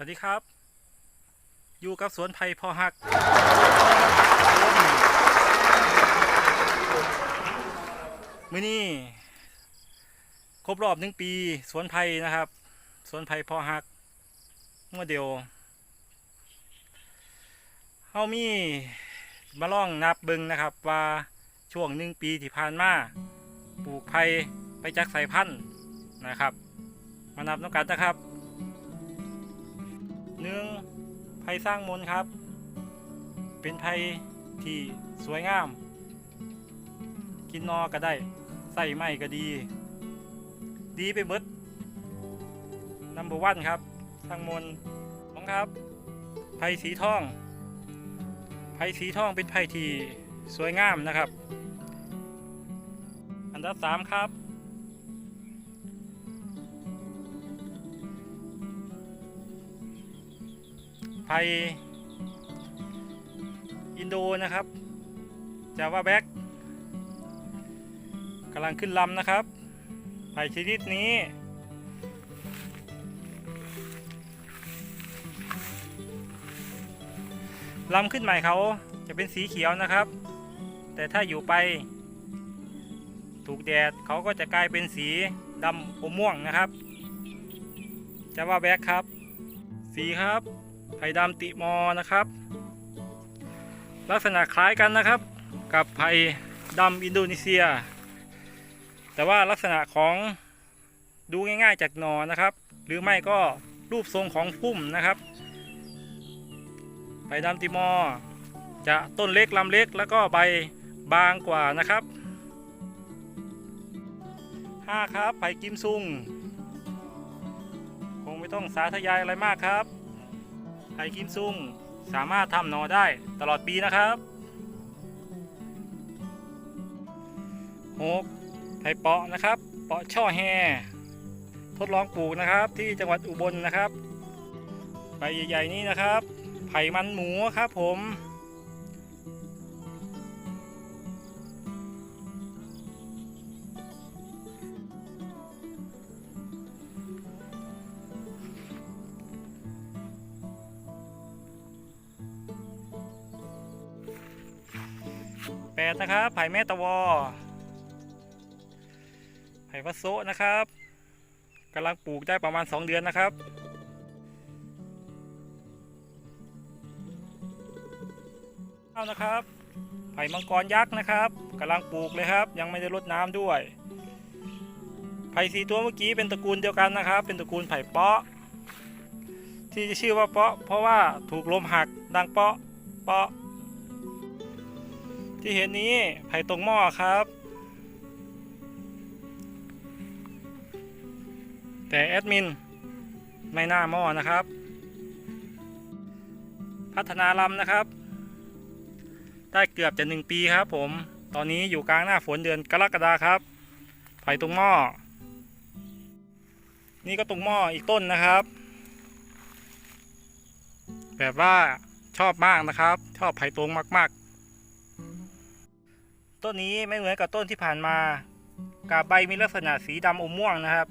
สวัสดีครับ อยู่กับสวนไผ่พอหัก มื้อนี้ครบรอบหนึ่งปี สวนไผ่นะครับ สวนไผ่พอหักโมเดลเฮามีมาล่องนับบิงนะครับ ว่าช่วงหนึ่งปีที่ผ่านมาปลูกไผ่ไปจากสายพันธุ์นะครับ มานับน้ำกันนะครับ หนึ่งไผ่สร้างมนครับ เป็นไผ่ที่สวยงาม กินนอก็ได้ใส่ไม้ก็ดี ดีไปเบิดนัมเบอร์วันครับสร้างมนสองครับไผ่สีทองไผ่สีทองเป็นไผ่ที่สวยงามนะครับ อันดับสามครับ ไทยอินโดนะครับจาว่าแบ็กกำลังขึ้นลำนะครับไผ่ชนิดนี้ ลำขึ้นใหม่เขาจะเป็นสีเขียวนะครับ แต่ถ้าอยู่ไป ถูกแดดเขาก็จะกลายเป็นสีดำอมม่วงนะครับ จะว่าแบ็กครับ สีครับ ไผ่ดำติมอนะครับ ลักษณะคล้ายกันนะครับ กับไผ่ดำอินโดนีเซีย แต่ว่าลักษณะของดูง่ายๆจากหนอนะครับ หรือไม่ก็รูปทรงของพุ่มนะครับ ไผ่ดำติมอ จะต้นเล็กลำเล็กแล้วก็ใบบางกว่านะครับ5ครับไผ่กิมซุง คงไม่ต้องสาธยายอะไรมากครับ ไผ่กิมซุงสามารถทำหนอได้ตลอดปีนะครับ 6. ไผ่เปาะนะครับ เปาะช่อแฮทดลองปลูกนะครับที่จังหวัดอุบลนะครับใบใหญ่ๆนี้นะครับ ไผ่มันหมูครับผม แปดนะครับไผ่แม่ตะวอไผ่วัสโซนะครับกำลังปลูกได้ประมาณ 2 เดือนนะครับเอานะครับไผ่มังกรยักษ์นะครับกำลังปลูกเลยครับ ยังไม่ได้รดน้ำด้วยไผ่สีตัวเมื่อกี้เป็นตระกูลเดียวกันนะครับ เป็นตระกูลไผ่เปาะ ที่จะชื่อว่าเปาะ เพราะว่าถูกลมหักดังเปาะเปาะ ที่เห็นนี้ไผ่ตรงหม้อครับ แต่แอดมินไม่น่าหม้อนะครับ พัฒนาลำนะครับ ได้เกือบจะหนึ่งปีครับผม ตอนนี้อยู่กลางหน้าฝนเดือนกรกฎาครับ ไผ่ตรงหม้อ นี่ก็ตรงหม้ออีกต้นนะครับ แบบว่าชอบมากนะครับ ชอบไผ่ตรงมาก ๆ ต้นนี้ไม่เหมือนกับต้นที่ผ่านมา กาบใบมีลักษณะสีดำอมม่วงนะครับ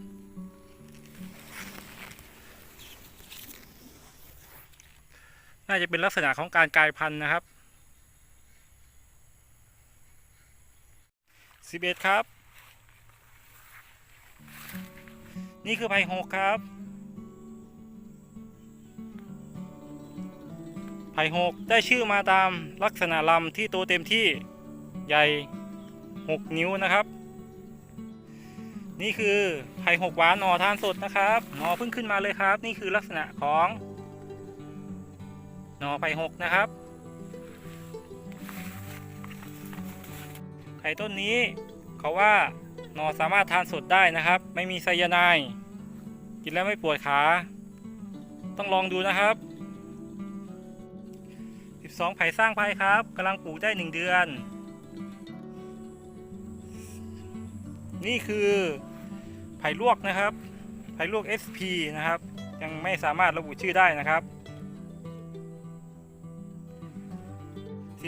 น่าจะเป็นลักษณะของการกลายพันธุ์นะครับ11ครับ นี่คือไผ่หกครับไผ่หกได้ชื่อมาตามลักษณะลำที่โตเต็มที่ ใหญ่ 6 นิ้วนะครับ นี่คือไผ่หกหวานหนอทานสดนะครับหนอเพิ่งขึ้นมาเลยครับ นี่คือลักษณะของหนอไผ่หกนะครับไผ่ต้นนี้เขาว่าหนอสามารถทานสดได้นะครับ ไม่มีไซยาไนด์กินแล้วไม่ปวดขา ต้องลองดูนะครับ 12 ไผ่สร้างไผ่ครับกำลังปลูกได้ 1 เดือน นี่คือไผ่ลวกนะครับ ไผ่ลวก SP นะครับ ยังไม่สามารถระบุชื่อได้นะครับ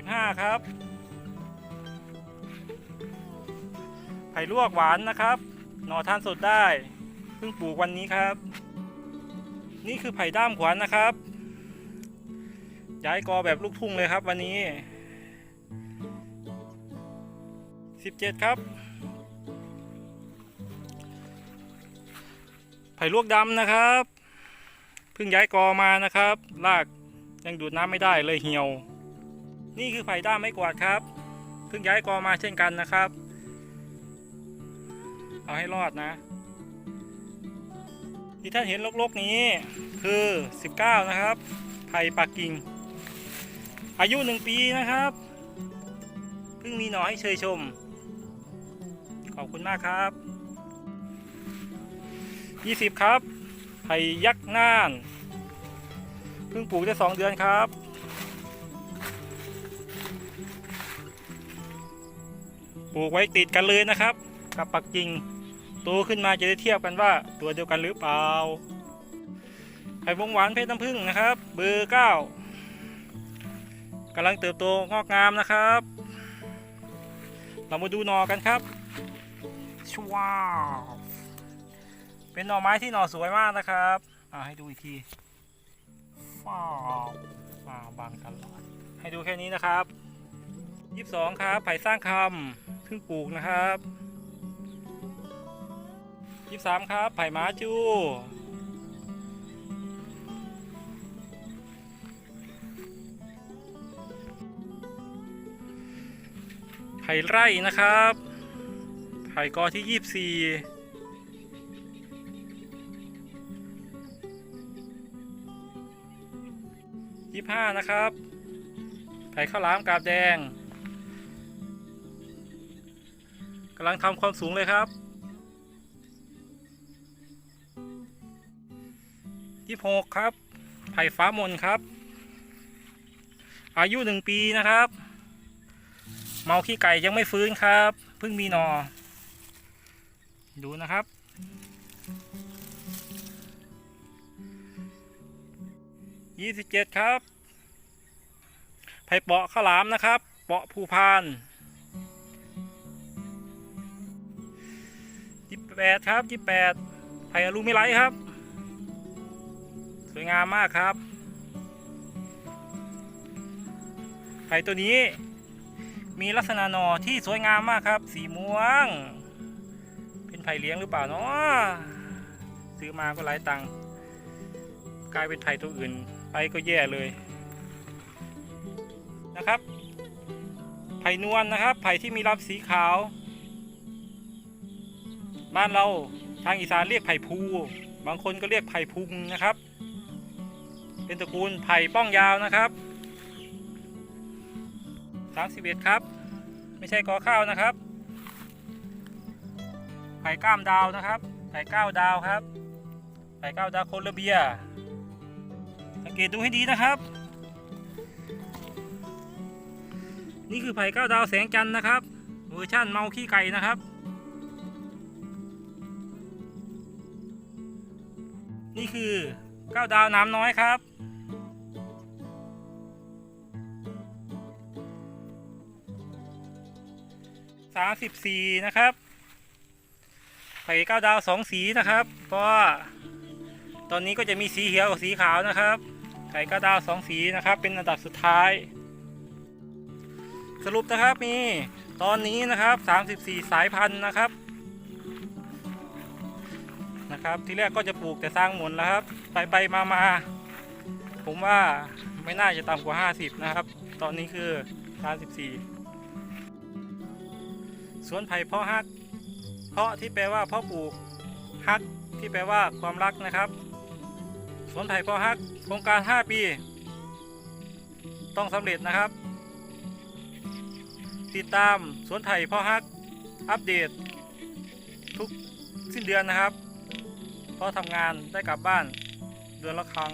15 ครับ ไผ่ลวกหวานนะครับ หน่อทานสดได้ เพิ่งปลูกวันนี้ครับ นี่คือไผ่ด้ามขวานนะครับ ย้ายกอแบบลูกทุ่งเลยครับวันนี้ 17 ครับ ไผ่ลวกดำนะครับเพิ่งย้ายกอมานะครับรากยังดูดน้ำไม่ได้เลยเหี่ยว นี่คือไผ่ด้ามไม่กวาดครับเพิ่งย้ายกอมาเช่นกันนะครับ เอาให้รอดนะ ที่ท่านเห็นลกๆนี้คือ 19 นะครับ ไผ่ปักกิ่ง อายุ 1 ปีนะครับ เพิ่งมีหน่อให้เชยชม ขอบคุณมากครับ 20 ครับไผ่ยักษ์น่านเพิ่งปลูกได้ 2 เดือนครับ ปลูกไว้ติดกันเลยนะครับ กับปักกิ่งโตขึ้นมาจะได้เทียบกันว่าตัวเดียวกันหรือเปล่า ไข่วงหวานเพชรน้ำผึ้งนะครับ เบอร์เก้ากำลังเติบโตงอกงามนะครับ เรามาดูหนอกันครับชว้าว เป็นหน่อไม้ที่หน่อสวยมากนะครับอ่าให้ดูอีกทีฟ้าฟ้าบางตลอด ให้ดูแค่นี้นะครับยี่สองครับ ไผ่สร้างคำเพิ่งปลูกนะครับยี่สามครับ ไผ่ม้าจู่ไผ่ไร่นะครับ ไผ่กอที่ยี่สิบสี่ 25 นะครับไข่ข้าวหลามกาบแดงกำลังทำความสูงเลยครับยี่หกครับไผ่ฟ้ามนครับ อายุหนึ่งปีนะครับ เมาขี้ไก่ยังไม่ฟื้นครับ เพิ่งมีหนอ ดูนะครับ ยี่สิบเจ็ดครับ ไผ่เปาะข้าวหลามนะครับ เปาะภูพานยี่แปดครับยี่แปดไผ่อลูมิไลครับ สวยงามมากครับ ไผ่ตัวนี้ มีลักษณะหนอที่สวยงามมากครับ สีม่วง เป็นไผ่เลี้ยงหรือเปล่าเนาะซื้อมาก็หลายตังค์กลายเป็นไผ่ตัวอื่น ไปก็แย่เลย นะครับ ไผ่นวลนะครับ ไผ่ที่มีลำสีขาว บ้านเราทางอีสานเรียกไผ่ภู บางคนก็เรียกไผ่พุงนะครับ เป็นตระกูลไผ่ป้องยาวนะครับ31ครับ ไม่ใช่กอข้าวนะครับ ไผ่ก้ามดาวนะครับ ไผ่ก้าวดาวครับ ไผ่ก้าวดาวโคลเบีย สังเกตดูให้ดีนะครับ นี่คือไผ่ก้าวดาวแสงจันทร์นะครับ เวอร์ชั่นเมาขี้ไก่นะครับ นี่คือก้าวดาวน้ำน้อยครับ สามสิบสี่นะครับไข่ก้าดาวสองสีนะครับก็ตอนนี้ก็จะมีสีเขียวกับสีขาวนะครับ ไข่ก้าดาวสองสีนะครับ เป็นอันดับสุดท้าย สรุปนะครับมีตอนนี้นะครับสามสิบสี่สายพันธุ์นะครับนะครับ ที่แรกก็จะปลูกแต่สร้างหมุนแล้วครับ ไปไปมามาผมว่าไม่น่าจะต่ำกว่า 50 นะครับ ตอนนี้คือ 34 สวนไผ่เพาะฮัก เพาะที่แปลว่าเพาะปลูกฮักที่แปลว่าความรักนะครับ สวนไผ่เพาะฮักโครงการ 5 ปี ต้องสำเร็จนะครับ ติดตามสวนไผ่พ่อฮัก อัปเดต ทุกสิ้นเดือนนะครับ เพราะทำงานได้กลับบ้านเดือนละครั้ง